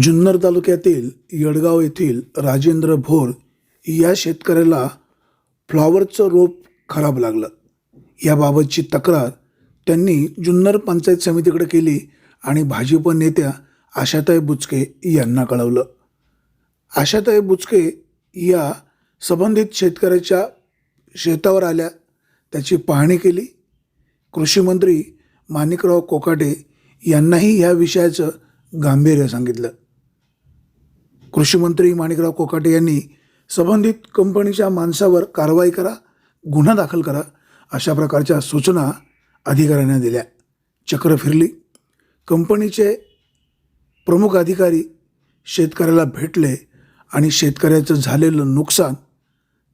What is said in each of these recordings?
जुन्नर तालुक्यातील येडगाव येथील राजेंद्र भोर या शेतकऱ्याला फ्लॉवरचं रोप खराब लागलं. याबाबतची तक्रार त्यांनी जुन्नर पंचायत समितीकडे केली आणि भाजप नेत्या आशाताई बुचके यांना कळवलं. आशाताई बुचके या संबंधित शेतकऱ्याच्या शेतावर आल्या. त्याची पाहणी केली. कृषीमंत्री माणिकराव कोकाटे यांनाही या विषयाचं गांभीर्य सांगितलं. कृषीमंत्री माणिकराव कोकाटे यांनी संबंधित कंपनीच्या माणसावर कारवाई करा गुन्हा दाखल करा अशा प्रकारच्या सूचना अधिकाऱ्यांना दिल्या. चक्र फिरली. कंपनीचे प्रमुख अधिकारी शेतकऱ्याला भेटले आणि शेतकऱ्याचं झालेलं नुकसान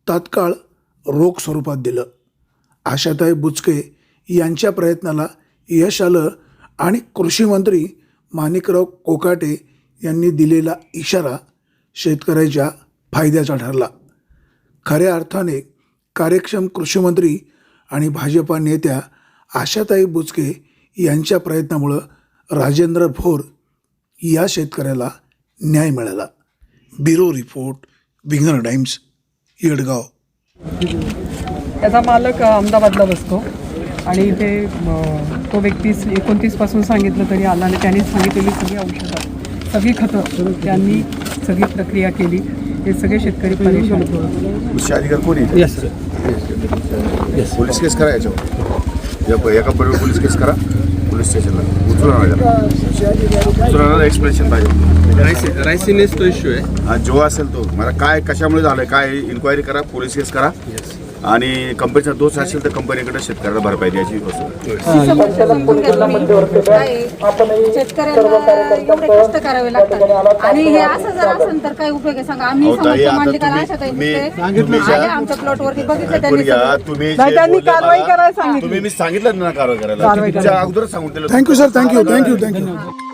तात्काळ रोख स्वरूपात दिलं. आशाताई बुचके यांच्या प्रयत्नाला यश आलं आणि कृषीमंत्री माणिकराव कोकाटे यांनी दिलेला इशारा शेतकऱ्याच्या फायद्याचा ठरला. खऱ्या अर्थाने कार्यक्षम कृषीमंत्री आणि भाजपा नेत्या आशाताई बुचके यांच्या प्रयत्नामुळं राजेंद्र भोर या शेतकऱ्याला न्याय मिळाला. ब्युरो रिपोर्ट विंगर टाइम्स येडगाव. त्याचा मालक अहमदाबादला बसतो. आणि इथे तो व्यक्ती एकोणतीसपासून सांगितलं तरी आला आणि त्यांनी सांगितलेली सगळी औषधं. सगळी खतं त्यांनी सगळी प्रक्रिया केली. हे सगळे शेतकरी परेशान कृषी अधिकारी कोणी येस सर पोलीस केस करा याच्यावर. या एका पडवर पोलीस केस करा. पोलीस स्टेशनला. उचलून आणायला एक्सप्लेनेशन पाहिजे. रायसी रायसीनेस तो इश्यू आहे. हा जो असेल तो. मला काय कशामुळे झालं काय इन्क्वायरी करा पोलीस केस करा. आणि कंपनीचा दोष असेल तर कंपनीकडे शेतकऱ्याला भरपाई द्यायची हे. तुम्ही- सांगितली. तुम्ही मी सांगितलं ना कारवाई करायला. अगोदरच सांगून दिलं thank you sir thank you thank you thank you